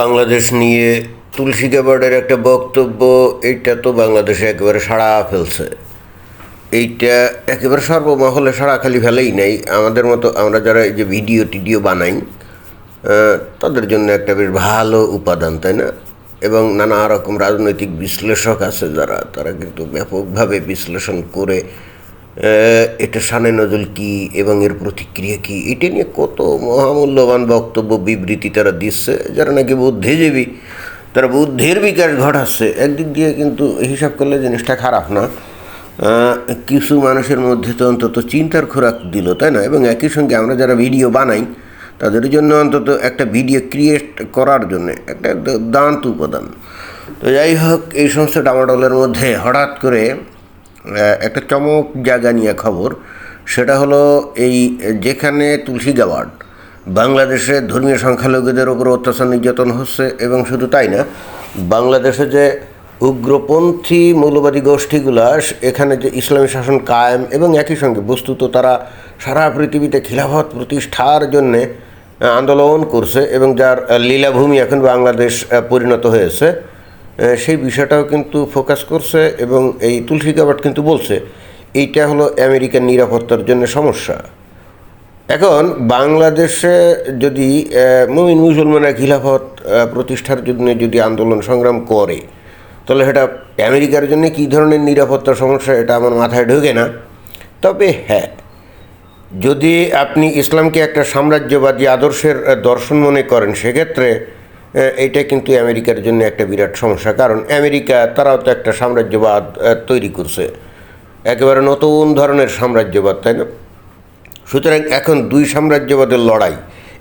বাংলাদেশ নিয়ে তুলসী গ্যাবার্ডের একটা বক্তব্য, এইটা তো বাংলাদেশে একেবারে সাড়া ফেলছে। এইটা একেবারে সর্বমহলে সাড়া খালি ফেলেই নাই। আমাদের মতো আমরা যারা এই যে ভিডিও টিডিও বানাই তাদের জন্য একটা বেশ ভালো উপাদান, তাই না? এবং নানা রকম রাজনৈতিক বিশ্লেষক আছে যারা, তারা কিন্তু ব্যাপকভাবে বিশ্লেষণ করে এটা সানে নজল কি এবং এর প্রতিক্রিয়া কি? এটা নিয়ে কত মহামূল্যবান বক্তব্য বিবৃতি তারা দিচ্ছে। যারা নাকি বুদ্ধিজীবী, তারা বুদ্ধির বিকাশ ঘটাচ্ছে। একদিক দিয়ে কিন্তু হিসাব করলে জিনিসটা খারাপ না। কিছু মানুষের মধ্যে তো অন্তত চিন্তার খোরাক দিল, তাই না? এবং একই সঙ্গে আমরা যারা ভিডিও বানাই, তাদের জন্য অন্তত একটা ভিডিও ক্রিয়েট করার জন্য একটা দান্ত উপাদান। তো যাই হোক, এই সমস্ত ডামাডোলের মধ্যে হঠাৎ করে একটা চমক জায়গা নিয়ে খবর, সেটা হলো এই যেখানে তুলসী গাওয়ার্ড বাংলাদেশে ধর্মীয় সংখ্যালঘুদের ওপর অত্যাচার নির্যাতন হচ্ছে, এবং শুধু তাই না, বাংলাদেশে যে উগ্রপন্থী মৌলবাদী গোষ্ঠীগুলা, এখানে যে ইসলামী শাসন কায়েম এবং একই সঙ্গে বস্তুত তারা সারা পৃথিবীতে খিলাফত প্রতিষ্ঠার জন্যে আন্দোলন করছে এবং যার লীলাভূমি এখন বাংলাদেশ পরিণত হয়েছে। সেই বিষয়টাও কিন্তু ফোকাস করছে এবং এই তুলসী গাবাট কিন্তু বলছে, এইটা হলো আমেরিকার নিরাপত্তার জন্য সমস্যা। এখন বাংলাদেশে যদি মুমিন মুসলমানরা খিলাফত প্রতিষ্ঠার জন্য যদি আন্দোলন সংগ্রাম করে, তাহলে সেটা আমেরিকার জন্য কী ধরনের নিরাপত্তা সমস্যা এটা আমার মাথায় ঢোকে না। তবে হ্যাঁ যদি আপনি ইসলামকে একটা সাম্রাজ্যবাদী আদর্শের দর্শন মনে করেন, সেক্ষেত্রে এইটা কিন্তু আমেরিকার জন্য একটা বিরাট সমস্যা, কারণ আমেরিকা, তারাও তো একটা সাম্রাজ্যবাদ তৈরি করছে। একেবারে নতুন ধরনের সাম্রাজ্যবাদ, তাই না? সুতরাং এখন দুই সাম্রাজ্যবাদের লড়াই,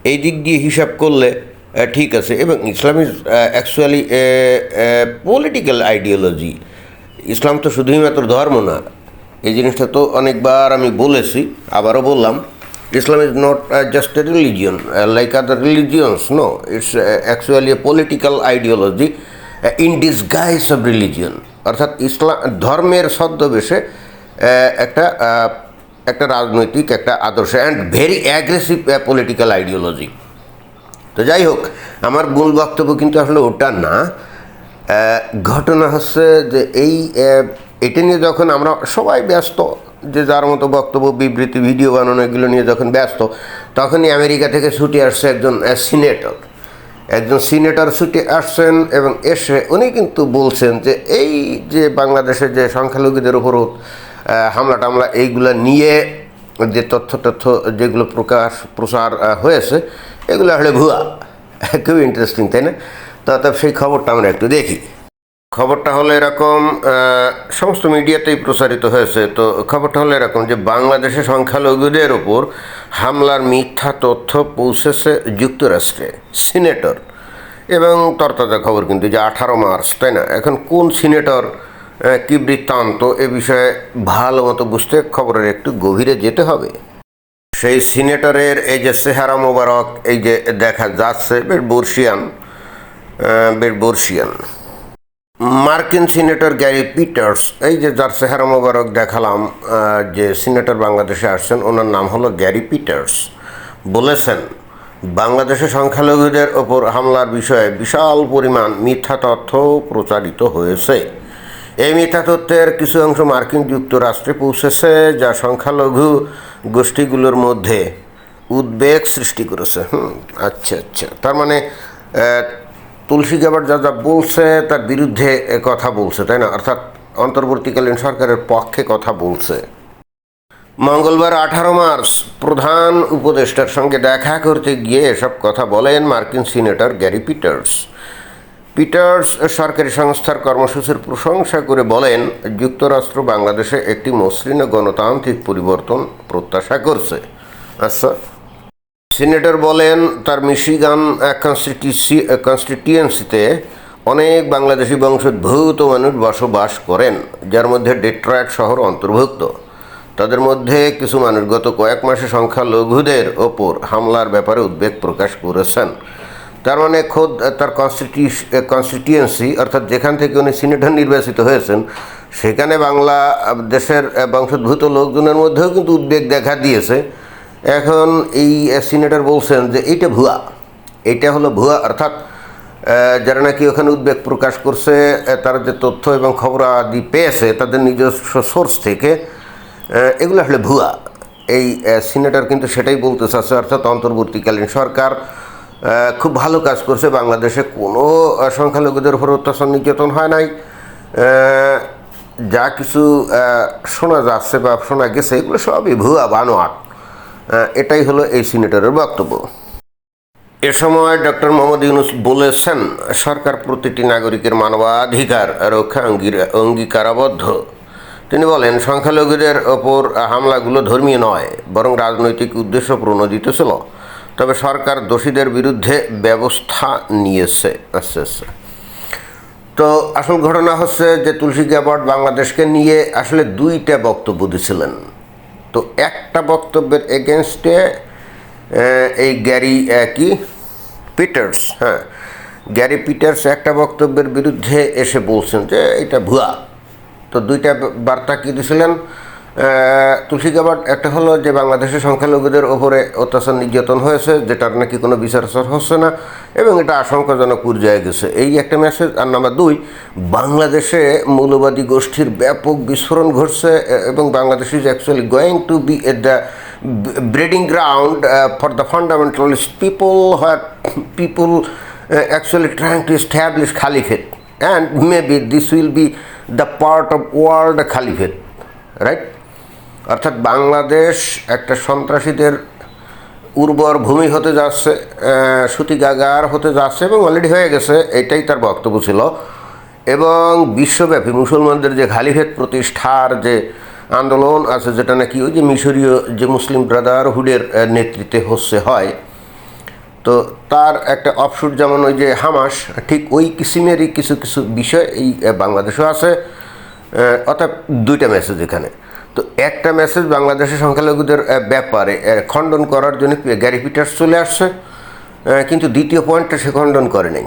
এই দিক দিয়ে হিসাব করলে ঠিক আছে। এবং Islam is actually political ideology ইসলাম তো শুধুই মাত্র ধর্ম না। এই জিনিসটা তো অনেকবার আমি বলেছি, আবারও বললাম Islam is not just a religion like other religions no it's actually a political ideology in disguise of religion অর্থাৎ ইসলাম ধর্মের ছদ্মবেশে আহ, একটা আহ, একটা রাজনৈতিক একটা আদর্শ and very aggressive political ideology তো যাই হোক আমার মূল বক্তব্য কিন্তু আসলে ওটা না। আহ, ঘটনা হচ্ছে যে এই এটা নিয়ে যখন আমরা সবাই ব্যস্ত যে যার মতো বক্তব্য, বিবৃতি, ভিডিও বানানো, এগুলো নিয়ে যখন ব্যস্ত, তখনই আমেরিকা থেকে ছুটে আসছে একজন সিনেটর। একজন সিনেটর ছুটে আসছেন এবং এসে উনি কিন্তু বলছেন যে, এই যে বাংলাদেশের যে সংখ্যালঘুদের উপর হামলা টামলা, এইগুলো নিয়ে যে তথ্য তথ্য যেগুলো প্রকাশ প্রসার হয়েছে, এগুলো আসলে ভুয়া। খুবই ইন্টারেস্টিং তাই না? তো সেই খবরটা আমরা একটু দেখি। খবরটা হলো এরকম সমস্ত মিডিয়াতেই প্রচারিত হয়েছে। তো খবরটা হলো এরকম যে, বাংলাদেশে সংখ্যালঘুদের ওপর হামলার মিথ্যা তথ্য পৌঁছেছে যুক্তরাষ্ট্রে, সিনেটর। এবং তরতাজা খবর কিন্তু যে, আঠারো মার্চ, তাই না? এখন কোন সিনেটর কী বৃত্তান্ত, এ বিষয়ে ভালো মতো বুঝতে খবরের একটু গভীরে যেতে হবে। সেই সিনেটরের এই যে সেহারা মোবারক, এই যে দেখা যাচ্ছে বেশ বর্ষিয়ান বেশ বর্ষিয়ান মার্কিন সিনেটর গ্যারি পিটার্স, এই যে যার চেহারা মোবারক দেখালাম যে সিনেটর বাংলাদেশে আসছেন, ওনার নাম হলো গ্যারি পিটার্স। বলেছেন, বাংলাদেশে সংখ্যালঘুদের ওপর হামলার বিষয়ে বিশাল পরিমাণ মিথ্যা তথ্য প্রচারিত হয়েছে। এই মিথ্যা তথ্যের কিছু অংশ মার্কিন যুক্তরাষ্ট্রে পৌঁছেছে, যা সংখ্যালঘু গোষ্ঠীগুলোর মধ্যে উদ্বেগ সৃষ্টি করেছে। হুম আচ্ছা আচ্ছা। তার মানে তুলসী গাবার যা যা বলছে, তার বিরুদ্ধে কথা বলছে, তাই না? অর্থাৎ অন্তর্বর্তীকালীন সরকারের পক্ষে কথা বলছে। মঙ্গলবার আঠারো মার্চ প্রধান উপদেষ্টার সঙ্গে দেখা করতে গিয়ে এসব কথা বলেন মার্কিন সিনেটর গ্যারি পিটার্স। পিটার্স সরকারি সংস্থার কর্মসূচির প্রশংসা করে বলেন, যুক্তরাষ্ট্র বাংলাদেশে একটি মসৃণ গণতান্ত্রিক পরিবর্তন প্রত্যাশা করছে। আচ্ছা সিনেটর বলেন, তার মিশিগান কনস্টিটিউসি কনস্টিটিউয়েন্সিতে অনেক বাংলাদেশি বংশোদ্ভূত মানুষ বসবাস করেন, যার মধ্যে ডেট্রয়েট শহর অন্তর্ভুক্ত। তাদের মধ্যে কিছু মানুষ গত কয়েক মাসে সংখ্যালঘুদের ওপর হামলার ব্যাপারে উদ্বেগ প্রকাশ করেছেন। তার মানে খোদ তার কনস্টিটিউ কনস্টিটিউয়েন্সি অর্থাৎ যেখান থেকে উনি সিনেটর নির্বাচিত হয়েছেন, সেখানে বাংলা দেশের বংশোদ্ভূত লোকজনের মধ্যেও কিন্তু উদ্বেগ দেখা দিয়েছে। এখন এই সিনেটর বলছেন যে এইটা ভুয়া। এটা হলো ভুয়া, অর্থাৎ যারা নাকি ওখানে উদ্বেগ প্রকাশ করছে তারা যে তথ্য এবং খবর আদি পেয়েছে, তাদের নিজস্ব সোর্স থেকে এগুলো আসলে ভুয়া। এই সিনেটর কিন্তু সেটাই বলতে চাচ্ছে, অর্থাৎ অন্তর্বর্তীকালীন সরকার খুব ভালো কাজ করছে। বাংলাদেশে কোনো সংখ্যালঘুদের উপর অত্যাচার নির্যাতন হয় নাই। যা কিছু শোনা যাচ্ছে বা শোনা গেছে, এগুলো সবই ভুয়া, বানোয়াট। এটাই হলো এই সিনেটরের বক্তব্য। এ সময় ডক্টর মোহাম্মদ ইউনুস বলেছেন, সরকার প্রতিটি নাগরিকের মানবাধিকার রক্ষা অঙ্গীকারাবদ্ধ। তিনি বলেন, সংখ্যালঘুদের ওপর হামলাগুলো ধর্মীয় নয়, বরং রাজনৈতিক উদ্দেশ্য প্রণোদিত ছিল। তবে সরকার দোষীদের বিরুদ্ধে ব্যবস্থা নিয়েছে। আচ্ছা আচ্ছা। তো আসল ঘটনা হচ্ছে যে তুলসী গ্যাবার্ড বাংলাদেশকে নিয়ে আসলে দুইটা বক্তব্য দিছিলেন। তো একটা বক্তব্যের এগেনস্টে এই গ্যারি কি? পিটার্স হ্যাঁ। গ্যারি পিটার্স একটা বক্তব্যের বিরুদ্ধে এসে বলছেন যে এটা ভুয়া। তো দুইটা বার্তা কী দিয়েছিলেন তুলসী গাবার্ড একটা হলো যে বাংলাদেশের সংখ্যালঘুদের ওপরে অত্যাচার নির্যাতন হয়েছে, যেটার নাকি কোনো বিচার হচ্ছে না, এবং এটা আশঙ্কাজনক পর্যায়ে গেছে। এই একটা মেসেজ আর নাম্বার দুই, বাংলাদেশে মৌলবাদী গোষ্ঠীর ব্যাপক বিস্ফোরণ ঘটছে, এবং Bangladesh is actually going to be at the breeding ground for the fundamentalist people where people actually trying to establish caliphate, and maybe this will be the part of world caliphate, right? অর্থাৎ বাংলাদেশ একটা সন্ত্রাসীদের উর্বর ভূমি হতে যাচ্ছে আহ, সুতিকাগার হতে যাচ্ছে এবং অলরেডি হয়ে গেছে এটাই তার বক্তব্য ছিল। এবং বিশ্বব্যাপী মুসলমানদের যে খালিফেত প্রতিষ্ঠার যে আন্দোলন আছে যেটা নাকি ওই যে মিশরীয় যে মুসলিম ব্রাদারহুডের নেতৃত্বে হচ্ছে হয় তো তার একটা অপসুট যেমন ওই যে হামাস ঠিক ওই কিসিমেরই কিছু কিছু বিষয় এই বাংলাদেশও আছে। অর্থাৎ দুইটা মেসেজ এখানে। তো একটা মেসেজ বাংলাদেশের সংখ্যালঘুদের ব্যাপারে খণ্ডন করার জন্য গ্যারি পিটার্স চলে আসছে। কিন্তু দ্বিতীয় পয়েন্টটা সে খণ্ডন করে নাই।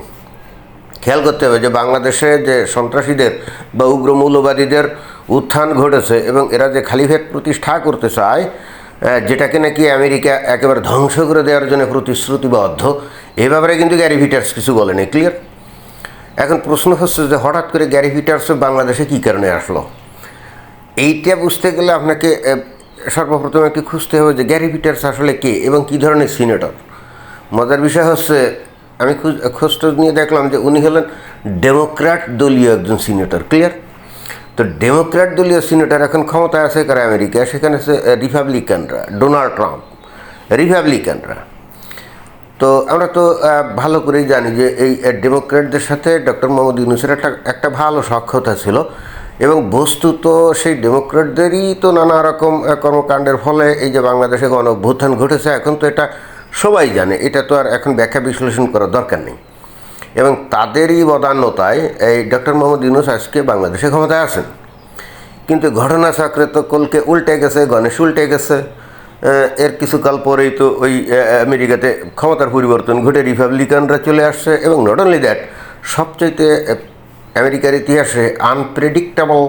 খেয়াল করতে হবে যে বাংলাদেশে যে সন্ত্রাসীদের বা উগ্র মৌলবাদীদের উত্থান ঘটেছে এবং এরা যে খালিফেট প্রতিষ্ঠা করতে চায় যেটাকে নাকি আমেরিকা একেবারে ধ্বংস করে দেওয়ার জন্য প্রতিশ্রুতিবদ্ধ, এ ব্যাপারে কিন্তু গ্যারি ভিটার্স কিছু বলেনি। ক্লিয়ার এখন প্রশ্ন হচ্ছে যে হঠাৎ করে গ্যারি ভিটার্স বাংলাদেশে কী কারণে আসলো? এইটা বুঝতে গেলে আপনাকে সর্বপ্রথম একটু খুঁজতে হবে যে গ্যারি পিটার্স আসলে কে এবং কী ধরনের সিনেটর। মজার বিষয় হচ্ছে, আমি খুঁজ- নিয়ে দেখলাম যে উনি হলেন ডেমোক্র্যাট দলীয় একজন সিনেটর, ক্লিয়ার? তো ডেমোক্র্যাট দলীয় সিনেটর এখন ক্ষমতায় আছে কারা? আমেরিকা সেখানে আছে রিপাবলিকানরা, ডোনাল্ড ট্রাম্প। রিপাবলিকানরা। তো আমরা তো ভালো করেই জানি যে এই ডেমোক্র্যাটদের সাথে ডক্টর মোহাম্মদ ইউনুসের একটা একটা ভালো সক্ষতা ছিল এবং বস্তুত সেই ডেমোক্র্যাটদেরই তো নানা রকম কর্মকাণ্ডের ফলে এই যে বাংলাদেশে গণ অভ্যুত্থান ঘটেছে, এখন তো এটা সবাই জানে। এটা তো আর এখন ব্যাখ্যা বিশ্লেষণ করার দরকার নেই। এবং তাদেরই বদান্যতায় এই ডক্টর মোহাম্মদ ইউনুস আজকে বাংলাদেশে ক্ষমতায় আছেন। কিন্তু ঘটনা চক্রে তো কলকে উল্টে গেছে, গণেশ উল্টে গেছে। এর কিছুকাল পরেই তো ওই আমেরিকাতে ক্ষমতার পরিবর্তন ঘটে। রিপাবলিকানরা চলে আসছে এবং নট অনলি দ্যাট সবচাইতে আমেরিকার ইতিহাসে আনপ্রেডিক্টেবল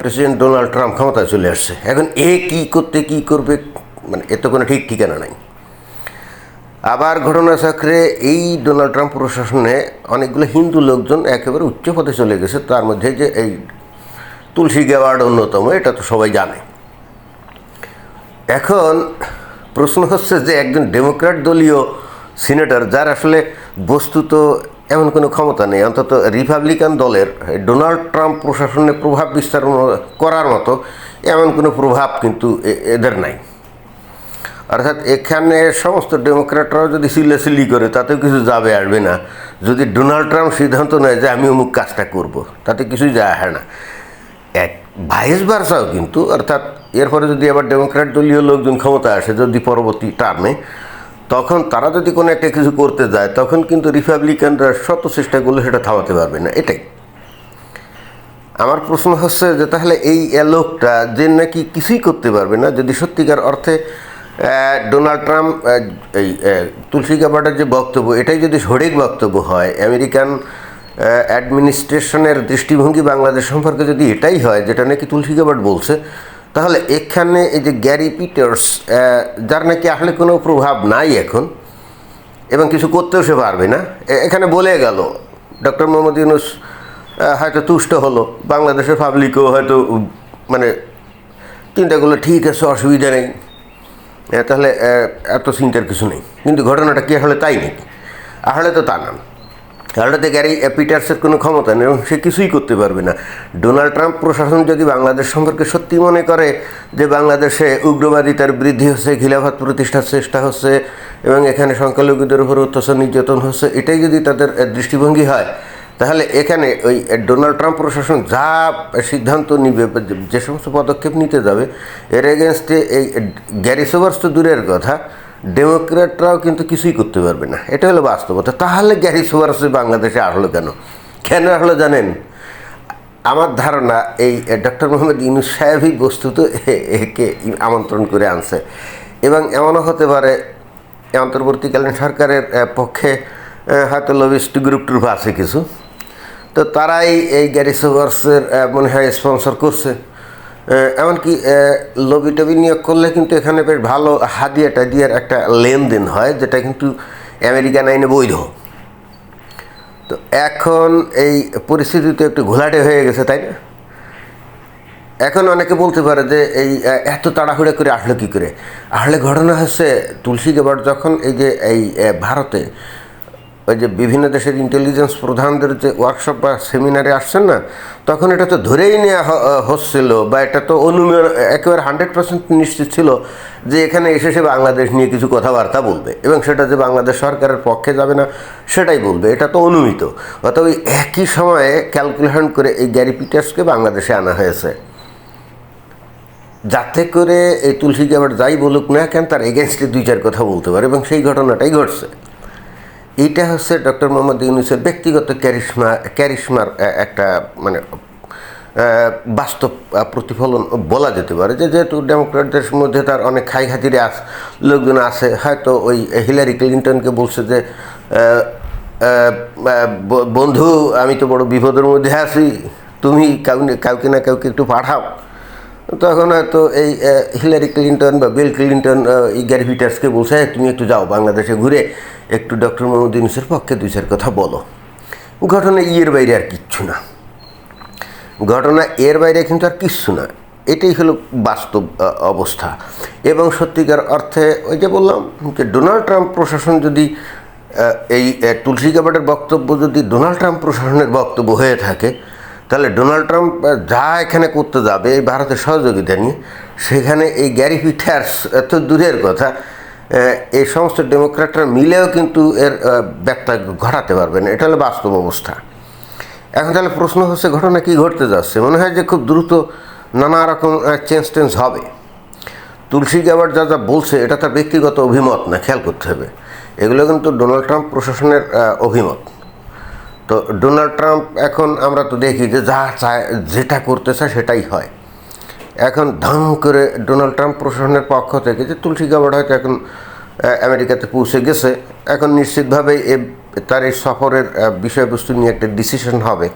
প্রেসিডেন্ট ডোনাল্ড ট্রাম্প ক্ষমতায় চলে আসছে। এখন এ কী করতে, কী করবে মানে এর তো কোনো ঠিক ঠিকানা নাই। আবার ঘটনাচক্রে এই ডোনাল্ড ট্রাম্প প্রশাসনে অনেকগুলো হিন্দু লোকজন একেবারে উচ্চ পদে চলে গেছে। তার মধ্যে যে এই তুলসী গেওয়ার্ড অন্যতম, এটা তো সবাই জানে। এখন প্রশ্ন হচ্ছে যে একজন ডেমোক্র্যাট দলীয় সিনেটর যার আসলে বস্তুত এমন কোনো ক্ষমতা নেই, অন্তত রিপাবলিকান দলের ডোনাল্ড ট্রাম্প প্রশাসনে প্রভাব বিস্তার করার মতো এমন কোনো প্রভাব কিন্তু এদের নাই। অর্থাৎ এখানে সমস্ত ডেমোক্র্যাটরাও যদি সিল্লাসিল্লি করে, তাতেও কিছু যাবে আসবে না। যদি ডোনাল্ড ট্রাম্প সিদ্ধান্ত নেয় যে আমি অমুক কাজটা করব, তাতে কিছুই যায় আসে না। এক ভাইস ভার্সাও কিন্তু, অর্থাৎ এরপরে যদি আবার ডেমোক্র্যাট দলীয় লোকজন ক্ষমতা আসে, যদি পরবর্তী টার্মে, তখন তারা যদি কোনো একটা কিছু করতে যায়, তখন কিন্তু রিপাবলিকানরা শত চেষ্টা করলে সেটা থামাতে পারবে না। এটাই। আমার প্রশ্ন হচ্ছে যে তাহলে এই লোকটা যে নাকি কিছুই করতে পারবে না, যদি সত্যিকার অর্থে ডোনাল্ড ট্রাম্প এই তুলসী গাবার্ডের যে বক্তব্য, এটাই যদি সঠিক বক্তব্য হয়, আমেরিকান অ্যাডমিনিস্ট্রেশনের দৃষ্টিভঙ্গি বাংলাদেশ সম্পর্কে যদি এটাই হয়, যেটা নাকি তুলসী গাবার্ড বলছে তাহলে এখানে এই যে গ্যারি পিটার্স যার নাকি আসলে কোনো প্রভাব নাই এখন, এবং কিছু করতেও সে পারবে না। এখানে বলে গেল, ডক্টর মোহাম্মদ ইউনুস হয়তো তুষ্ট হলো, বাংলাদেশের পাবলিকও হয়তো মানে চিন্তাগুলো ঠিক আছে, অসুবিধা নেই। তাহলে এত চিন্তার কিছু নেই। কিন্তু ঘটনাটা কি আসলে তাই নেই আসলে তো তা না। আসলে গ্যারি পিটার্সের কোনো ক্ষমতা নেই এবং সে কিছুই করতে পারবে না। ডোনাল্ড ট্রাম্প প্রশাসন যদি বাংলাদেশ সম্পর্কে সত্যি মনে করে যে বাংলাদেশে উগ্রবাদিতার বৃদ্ধি হচ্ছে, খিলাফত প্রতিষ্ঠার চেষ্টা হচ্ছে এবং এখানে সংখ্যালঘুদের উপর অত্যাচার, নির্যাতন হচ্ছে, এটাই যদি তাদের দৃষ্টিভঙ্গি হয়, তাহলে এখানে ওই ডোনাল্ড ট্রাম্প প্রশাসন যা সিদ্ধান্ত নিবে যে- যে সমস্ত পদক্ষেপ নিতে যাবে, এর এগেনস্টে এই গ্যারি সোভার্স তো দূরের কথা ডেমোক্র্যাটরাও কিন্তু কিছুই করতে পারবে না। এটা হলো বাস্তবতা। তাহলে গ্যারি সোভার্স বাংলাদেশে আসলো কেন? কেন আসলো জানেন? আমার ধারণা এই ডক্টর মোহাম্মদ ইউনুস সাহেবই বস্তুত একে আমন্ত্রণ করে আনছে। এবং এমনও হতে পারে অন্তর্বর্তীকালীন সরকারের পক্ষে হয়তো লবিস্ট গ্রুপ ট্রুপ আছে কিছু। তো তারাই এই গ্যারি সোভার্সের মনে হয় স্পন্সর করছে। এমনকি লবি টবি নিয়োগ করলে কিন্তু এখানে বেশ ভালো হাদিয়া টাদিয়ার একটা লেনদেন হয়, যেটা কিন্তু আমেরিকান আইনে বৈধ। তো এখন এই পরিস্থিতি তো একটু ঘোলাটে হয়ে গেছে, তাই না? এখন অনেকে বলতে পারে যে এই এত তাড়াহুড়া করে আসলে কী করে? আসলে ঘটনা হচ্ছে, তুলসী গেবার যখন এই যে, এই ভারতে ওই যে বিভিন্ন দেশের ইন্টেলিজেন্স প্রধানদের যে ওয়ার্কশপ বা সেমিনারে আসছেন না, তখন এটা তো ধরেই নেওয়া হচ্ছিল বা এটা তো অনুমান, একেবারে হান্ড্রেড পার্সেন্ট নিশ্চিত ছিল যে এখানে এসে সে বাংলাদেশ নিয়ে কিছু কথাবার্তা বলবে এবং সেটা যে বাংলাদেশ সরকারের পক্ষে যাবে না, সেটাই বলবে। এটা তো অনুমিত। অর্থাৎ ওই একই সময়ে ক্যালকুলেশন করে এই গ্যারি পিটার্সকে বাংলাদেশে আনা হয়েছে। যাতে করে এই তুলসী আবার যাই বলুক না কেন, তার এগেনস্টে দুই চার কথা বলতে পারে এবং সেই ঘটনাটাই ঘটছে। এইটা হচ্ছে ডক্টর মোহাম্মদ ইউনুসের ব্যক্তিগত ক্যারিশমা, ক্যারিশমার একটা মানে বাস্তব প্রতিফলন বলা যেতে পারে যে যেহেতু ডেমোক্রেটদের মধ্যে তার অনেক খাই খাতিরে আস, লোকজন আছে, হয়তো ওই হিলারি ক্লিন্টনকে বলছে যে বন্ধু, আমি তো বড় বিপদের মধ্যে আছি, তুমি কাউকে না কাউকে একটু পাঠাও। তখন হয়তো এই হিলারি ক্লিন্টন বা বিল ক্লিন্টন গ্যারি পিটার্সকে বলছে তুমি একটু যাও বাংলাদেশে ঘুরে, একটু ডক্টর মোহাম্মদ ইউনুসের পক্ষে দুই চার কথা বলো। ঘটনা ইয়ের বাইরে আর কিচ্ছু না। ঘটনা এর বাইরে কিন্তু আর কিচ্ছু না। এটাই হলো বাস্তব অবস্থা। এবং সত্যিকার অর্থে ওই যে বললাম যে ডোনাল্ড ট্রাম্প প্রশাসন যদি এই তুলসী কাবাটের বক্তব্য যদি ডোনাল্ড ট্রাম্প প্রশাসনের বক্তব্য হয়ে থাকে তাহলে ডোনাল্ড ট্রাম্প যা এখানে করতে যাবে এই ভারতের সহযোগিতা নিয়ে, সেখানে এই গ্যারি পিটার্স এত দূরের কথা এই সমস্ত ডেমোক্র্যাটরা মিলেও কিন্তু এর ব্যত্যয় ঘটাতে পারবে না। এটা হলো বাস্তব অবস্থা। এখন তাহলে প্রশ্ন হচ্ছে, ঘটনা কি ঘটতে যাচ্ছে? মনে হয় যে খুব দ্রুত নানা রকম চেঞ্জ টেঞ্জ হবে। তুলসী গাবার যা যা বলছে, এটা তার ব্যক্তিগত অভিমত না, খেয়াল করতে হবে। এগুলো কিন্তু ডোনাল্ড ট্রাম্প প্রশাসনের অভিমত। তো ডোনাল্ড ট্রাম্প এখন আমরা তো দেখি যে যা চায়, যেটা করতে চায় সেটাই হয়। এখন ধাম করে ডোনাল্ড ট্রাম্প প্রশাসনের পক্ষ থেকে যে তুলসী গাবার্ড হয়তো এখন আমেরিকাতে পৌঁছে গেছে, এখন নিশ্চিতভাবে এ, তার এই সফরের বিষয়বস্তু নিয়ে একটা ডিসিশন হবে।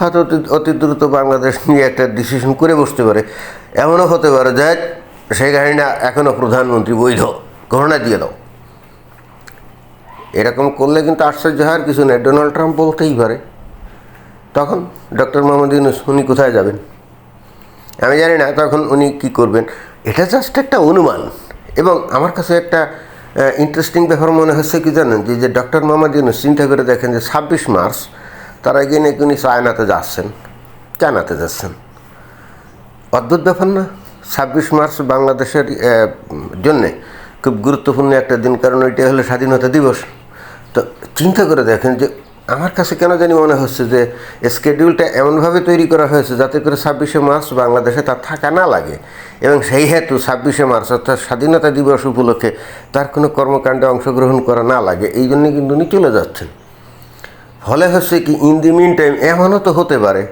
হয়তো অতি অতি দ্রুত বাংলাদেশ নিয়ে একটা ডিসিশন করে বসতে পারে। এমনও হতে পারে যে সেই গাড়িটা এখনও প্রধানমন্ত্রী বৈধ, ঘোষণা দিয়ে দাও। এরকম করলে কিন্তু আশ্চর্য হওয়ার কিছু নেই ডোনাল্ড ট্রাম্প বলতেই পারে। তখন ডক্টর মোহাম্মদ ইউনুস, উনি কোথায় যাবেন? আমি জানি না তখন উনি কি করবেন। এটা জাস্ট একটা অনুমান। এবং আমার কাছে একটা ইন্টারেস্টিং ব্যাপার মনে হচ্ছে কি জানেন? যে যে ডক্টর মোহাম্মদ ইউনুস চিন্তা করে দেখেন যে, ছাব্বিশ মার্চ, তার আগে নাকি উনি চায়নাতে যাচ্ছেন চায়নাতে যাচ্ছেন। অদ্ভুত ব্যাপার না? ছাব্বিশ মার্চ বাংলাদেশের জন্যে খুব গুরুত্বপূর্ণ একটা দিন, কারণ ওইটা হলো স্বাধীনতা দিবস। তো চিন্তা করে দেখেন যে আমার কাছে কেন জানি মনে হচ্ছে যে স্কেডিউলটা এমনভাবে তৈরি করা হয়েছে যাতে করে ছাব্বিশে মার্চ বাংলাদেশে তার থাকা না লাগে। এবং সেই হেতু ছাব্বিশে মার্চ অর্থাৎ স্বাধীনতা দিবস উপলক্ষে তার কোনো কর্মকাণ্ডে অংশগ্রহণ করা না লাগে, এই জন্যে কিন্তু উনি চলে যাচ্ছেন। ফলে হচ্ছে কি ইন দি মিন টাইম এমনও তো হতে পারে।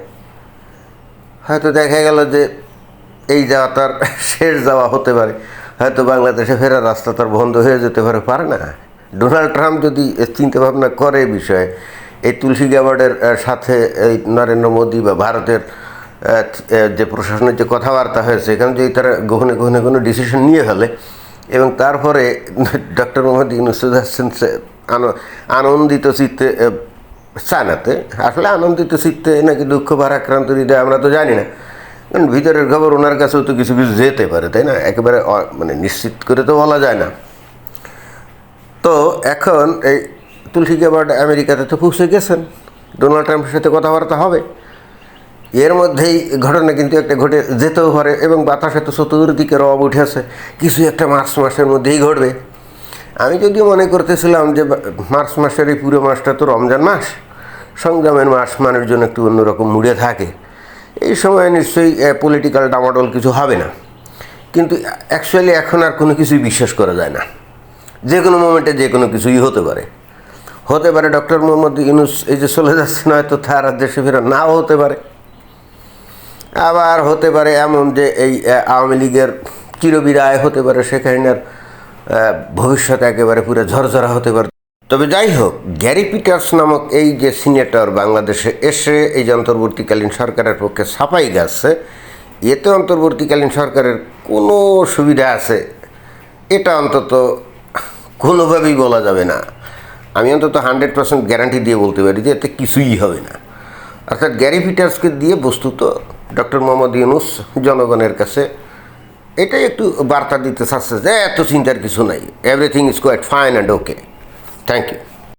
হয়তো দেখা গেল যে এই যাওয়া তার শেষ যাওয়া হতে পারে। হয়তো বাংলাদেশে ফেরার রাস্তা তার বন্ধ হয়ে যেতে পারে পারে না। ডোনাল্ড ট্রাম্প যদি চিন্তা ভাবনা করে এই বিষয়ে, এই তুলসী গ্যাবার্ডের সাথে এই নরেন্দ্র মোদী বা ভারতের যে প্রশাসনের যে কথাবার্তা হয়েছে, এখানে যদি তারা গহনে গহনে কোনো ডিসিশন নিয়ে ফেলে, এবং তারপরে ডক্টর মোহাম্মদ ইউনুস যাচ্ছেন সে আন- আনন্দিত চিত্তে চায়নাতে, আসলে আনন্দিত চিত্তে নাকি দুঃখ ভারাক্রান্ত হৃদয় আমরা তো জানি না। কারণ ভিতরের খবর ওনার কাছেও তো কিছু কিছু যেতে পারে, তাই না? একেবারে মানে নিশ্চিত করে তো বলা যায় না। তো এখন এই তুলসী গ্যাবার্ড আমেরিকাতে তো পৌঁছে গেছেন। ডোনাল্ড ট্রাম্পের সাথে কথাবার্তা হবে। এর মধ্যেই ঘটনা কিন্তু একটা ঘটে যেতেও পারে এবং বাতাসে তো চতুর্দিকে রব উঠেছে কিছু একটা মার্চ মাসের মধ্যেই ঘটবে। আমি যদিও মনে করতেছিলাম যে মার্চ মাসের এই পুরো মাসটা তো রমজান মাস। সংগ্রামের মাস, মানুষজন একটু অন্যরকম মুড়ে থাকে। এই সময় নিশ্চয়ই পলিটিক্যাল ডামাডোল কিছু হবে না। কিন্তু অ্যাকচুয়ালি এখন আর কোনো কিছুই বিশ্বাস করা যায় না। যে কোনো মোমেন্টে যে কোনো কিছুই হতে পারে। হতে পারে ডক্টর মোহাম্মদ ইউনুস, এই যে চলে যাচ্ছে, নয়তো তার দেশে ফেরা নাও হতে পারে। আবার হতে পারে এমন যে এই আওয়ামী লীগের চিরবিদায় হতে পারে, শেখ হাসিনার ভবিষ্যৎ একেবারে পুরো ঝরঝরা হতে পারে। তবে যাই হোক, গ্যারি পিটার্স নামক এই যে সিনেটর বাংলাদেশে এসে এই যে অন্তর্বর্তীকালীন সরকারের পক্ষে ছাপাই গেছে, এতে অন্তর্বর্তীকালীন সরকারের কোনো সুবিধা আছে? এটা অন্তত কোনোভাবেই বলা যাবে না। আমি অন্তত হান্ড্রেড পার্সেন্ট গ্যারান্টি দিয়ে বলতে পারি যে এতে কিছুই হবে না। অর্থাৎ গ্যারি পিটার্সকে দিয়ে বস্তুত ডক্টর মোহাম্মদ ইউনুস জনগণের কাছে এটাই একটু বার্তা দিতে চাচ্ছে যে এত চিন্তার কিছু নাই। Everything is quite fine and okay thank you